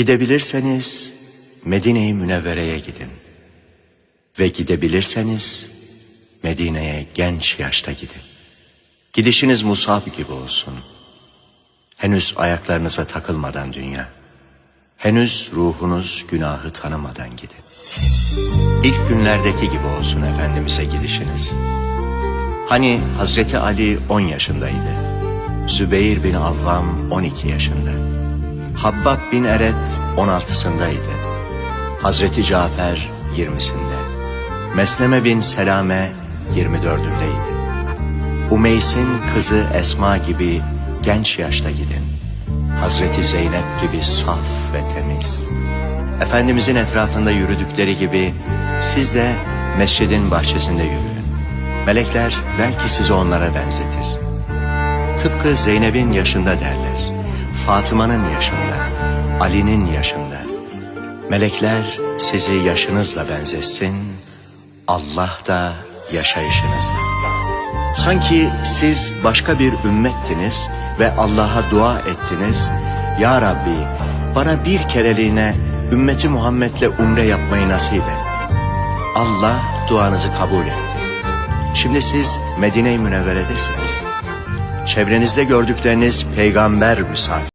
Gidebilirseniz Medine-i Münevvere'ye gidin. Ve gidebilirseniz Medine'ye genç yaşta gidin. Gidişiniz Musab gibi olsun. Henüz ayaklarınıza takılmadan dünya. Henüz ruhunuz günahı tanımadan gidin. İlk günlerdeki gibi olsun Efendimiz'e gidişiniz. Hani Hazreti Ali 10 yaşındaydı. Zübeyir bin Avvam 12 yaşında. Habbab bin Eret 16'sındaydı. Hazreti Cafer 20'sinde. Mesleme bin Selame 24'ündeydi. Umeys'in kızı Esma gibi genç yaşta gidin. Hazreti Zeynep gibi saf ve temiz. Efendimizin etrafında yürüdükleri gibi siz de mescidin bahçesinde yürüyün. Melekler belki sizi onlara benzetir. Tıpkı Zeynep'in yaşında derler. Fatıma'nın yaşında, Ali'nin yaşında. Melekler sizi yaşınızla benzetsin, Allah da yaşayışınızla. Sanki siz başka bir ümmettiniz ve Allah'a dua ettiniz. Ya Rabbi bana bir kereliğine ümmeti Muhammed'le umre yapmayı nasip et. Allah duanızı kabul etti. Şimdi siz Medine-i Münevvere'desiniz. Çevrenizde gördükleriniz peygamber misafir.